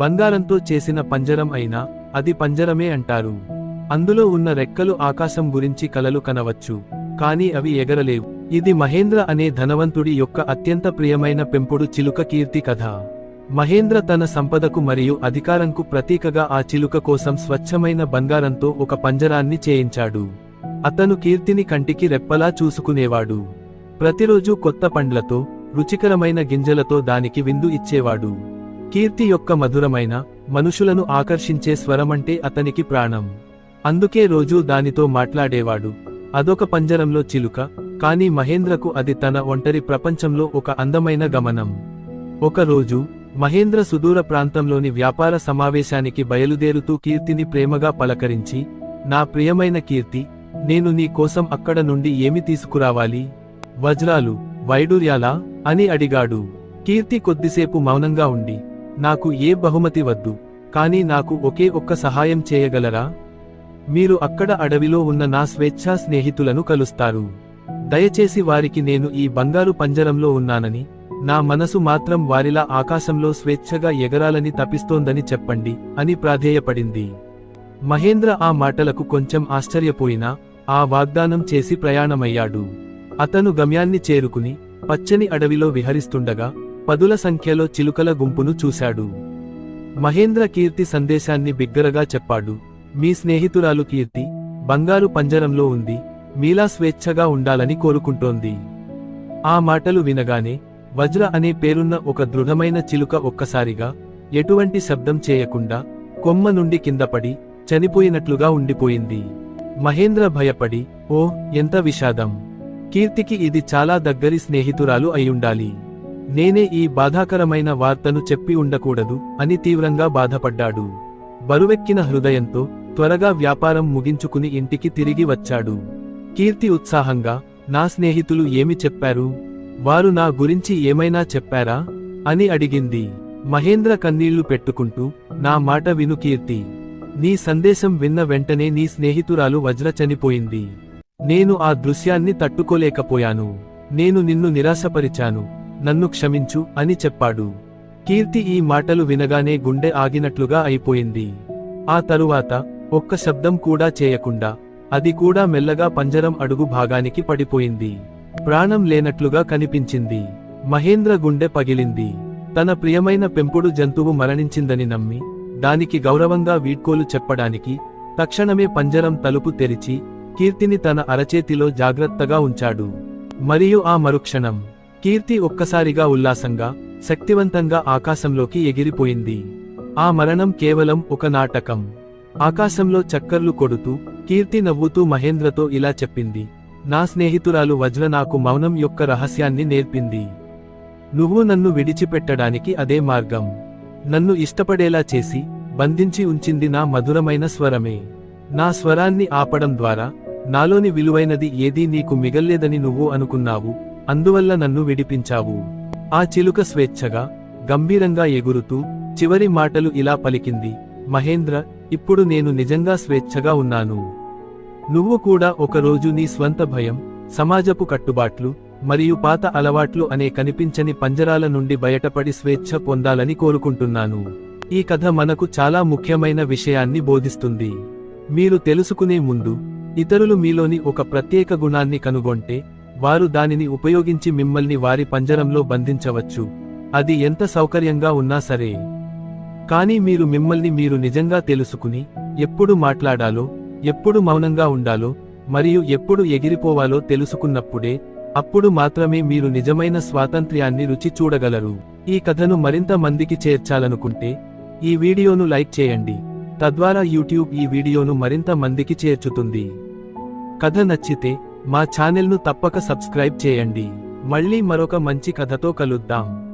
బంగారంతో చేసిన పంజరం అయినా అది పంజరమే అంటారు. అందులో ఉన్న రెక్కలు ఆకాశం గురించి కలలు కనవచ్చు కానీ అవి ఎగరలేవు. ఇది మహేంద్ర అనే ధనవంతుడి యొక్క అత్యంత ప్రియమైన పెంపుడు చిలుక కీర్తి కథ. మహేంద్ర తన సంపదకు మరియు అధికారంకు ప్రతీకగా ఆ చిలుక కోసం స్వచ్ఛమైన బంగారంతో ఒక పంజరాన్ని చేయించాడు. అతను కీర్తిని కంటికి రెప్పలా చూసుకునేవాడు. ప్రతిరోజు కొత్త పండ్లతో రుచికరమైన గింజలతో దానికి విందు ఇచ్చేవాడు. కీర్తి యొక్క మధురమైన మనుషులను ఆకర్షించే స్వరమంటే అతనికి ప్రాణం. అందుకే రోజూ దానితో మాట్లాడేవాడు. అదొక పంజరంలో చిలుక కాని మహేంద్రకు అది తన ఒంటరి ప్రపంచంలో ఒక అందమైన గమనం. ఒకరోజు మహేంద్ర సుదూర ప్రాంతంలోని వ్యాపార సమావేశానికి బయలుదేరుతూ కీర్తిని ప్రేమగా పలకరించి నా ప్రియమైన కీర్తి నేను నీ కోసం అక్కడ నుండి ఏమి తీసుకురావాలి? వజ్రాలు వైడూర్యాలా? అని అడిగాడు. కీర్తి కొద్దిసేపు మౌనంగా ఉండి నాకు ఏ బహుమతి వద్దు కానీ నాకు ఒకే ఒక్క సహాయం చేయగలరా? మీరు అక్కడ అడవిలో ఉన్న నా స్వేచ్ఛా స్నేహితులను కలుస్తారు. దయచేసి వారికి నేను ఈ బంగారు పంజరంలో ఉన్నానని నా మనసు మాత్రం వారిలా ఆకాశంలో స్వేచ్ఛగా ఎగరాలని తపిస్తోందని చెప్పండి అని ప్రాధేయపడింది. మహేంద్ర ఆ మాటలకు కొంచెం ఆశ్చర్యపోయినా ఆ వాగ్దానం చేసి ప్రయాణమయ్యాడు. అతను గమ్యాన్ని చేరుకుని పచ్చని అడవిలో విహరిస్తుండగా పదుల సంఖ్యలో చిలుకల గుంపును చూశాడు. మహేంద్ర కీర్తి సందేశాన్ని బిగ్గరగా చెప్పాడు. మీ స్నేహితురాలు కీర్తి బంగారు పంజరంలో ఉంది. మీలా స్వేచ్ఛగా ఉండాలని కోరుకుంటోంది. ఆ మాటలు వినగానే వజ్ర అనే పేరున్న ఒక దృఢమైన చిలుక ఒక్కసారిగా ఎటువంటి శబ్దం చేయకుండా కొమ్మ నుండి కిందపడి చనిపోయినట్లుగా ఉండిపోయింది. మహేంద్ర భయపడి ఓ ఎంత విషాదం! కీర్తికి ఇది చాలా దగ్గరి స్నేహితురాలు అయ్యుండాలి. నేనే ఈ బాధాకరమైన వార్తను చెప్పి ఉండకూడదు అని తీవ్రంగా బాధపడ్డాడు. బరువెక్కిన హృదయంతో త్వరగా వ్యాపారం ముగించుకుని ఇంటికి తిరిగి వచ్చాడు. కీర్తి ఉత్సాహంగా నా స్నేహితులు ఏమి చెప్పారు? వారు నా గురించి ఏమైనా చెప్పారా? అని అడిగింది. మహేంద్ర కన్నీళ్ళు పెట్టుకుంటూ నా మాట విను కీర్తి. నీ సందేశం విన్న వెంటనే నీ స్నేహితురాలు వజ్ర చనిపోయింది. నేను ఆ దృశ్యాన్ని తట్టుకోలేకపోయాను. నేను నిన్ను నిరాశపరిచాను. నన్ను క్షమించు అని చెప్పాడు. కీర్తి ఈ మాటలు వినగానే గుండె ఆగినట్లుగా అయిపోయింది. ఆ తరువాత ఒక్క శబ్దం కూడా చేయకుండా అది కూడా మెల్లగా పంజరం అడుగు భాగానికి పడిపోయింది. ప్రాణం లేనట్లుగా కనిపించింది. మహేంద్ర గుండె పగిలింది. తన ప్రియమైన పెంపుడు జంతువు మరణించిందని నమ్మి దానికి గౌరవంగా వీడ్కోలు చెప్పడానికి తక్షణమే పంజరం తలుపు తెరిచి కీర్తిని తన అరచేతిలో జాగ్రత్తగా ఉంచాడు. మరియు ఆ మరుక్షణం కీర్తి ఒక్కసారిగా ఉల్లాసంగా శక్తివంతంగా ఆకాశంలోకి ఎగిరిపోయింది. ఆ మరణం కేవలం ఒక నాటకం. ఆకాశంలో చక్కర్లు కొడుతూ కీర్తి నవ్వుతూ మహేంద్రతో ఇలా చెప్పింది. నా స్నేహితురాలు వజ్ర నాకు మౌనం యొక్క రహస్యాన్ని నేర్పింది. నువ్వు నన్ను విడిచిపెట్టడానికి అదే మార్గం. నన్ను ఇష్టపడేలా చేసి బంధించి ఉంచింది నా మధురమైన స్వరమే. నా స్వరాన్ని ఆపడం ద్వారా నాలోని విలువైనది ఏదీ నీకు మిగల్లేదని నువ్వు అనుకున్నావు అందువల్ల నన్ను విడిపించావు. ఆ చిలుక స్వేచ్ఛగా గంభీరంగా ఎగురుతూ చివరి మాటలు ఇలా పలికింది మహేంద్ర ఇప్పుడు నేను నిజంగా స్వేచ్ఛగా ఉన్నాను. నువ్వు కూడా ఒకరోజు నీ స్వంత భయం సమాజపు కట్టుబాట్లు మరియు పాత అలవాట్లు అనే కనిపించని పంజరాల నుండి బయటపడి స్వేచ్ఛ పొందాలని కోరుకుంటున్నాను. ఈ కథ మనకు చాలా ముఖ్యమైన విషయాన్ని బోధిస్తుంది. మీరు తెలుసుకునే ముందు ఇతరులు మీలోని ఒక ప్రత్యేక గుణాన్ని కనుగొంటే వారు దానిని ఉపయోగించి మిమ్మల్ని వారి పంజరంలో బంధించవచ్చు. అది ఎంత సౌకర్యంగా ఉన్నా సరే. కానీ మీరు మిమ్మల్ని మీరు నిజంగా తెలుసుకుని ఎప్పుడు మాట్లాడాలో ఎప్పుడు మౌనంగా ఉండాలో మరియు ఎప్పుడు ఎగిరిపోవాలో తెలుసుకున్నప్పుడే అప్పుడు మాత్రమే మీరు నిజమైన స్వాతంత్ర్యాన్ని రుచి చూడగలరు. ఈ కథను మరింత మందికి చేర్చాలనుకుంటే ఈ వీడియోను లైక్ చేయండి. తద్వారా యూట్యూబ్ ఈ వీడియోను మరింత మందికి చేర్చుతుంది. కథ నచ్చితే మా ఛానెల్ను తప్పక సబ్స్క్రైబ్ చేయండి. మళ్ళీ మరొక మంచి కథతో కలుద్దాం.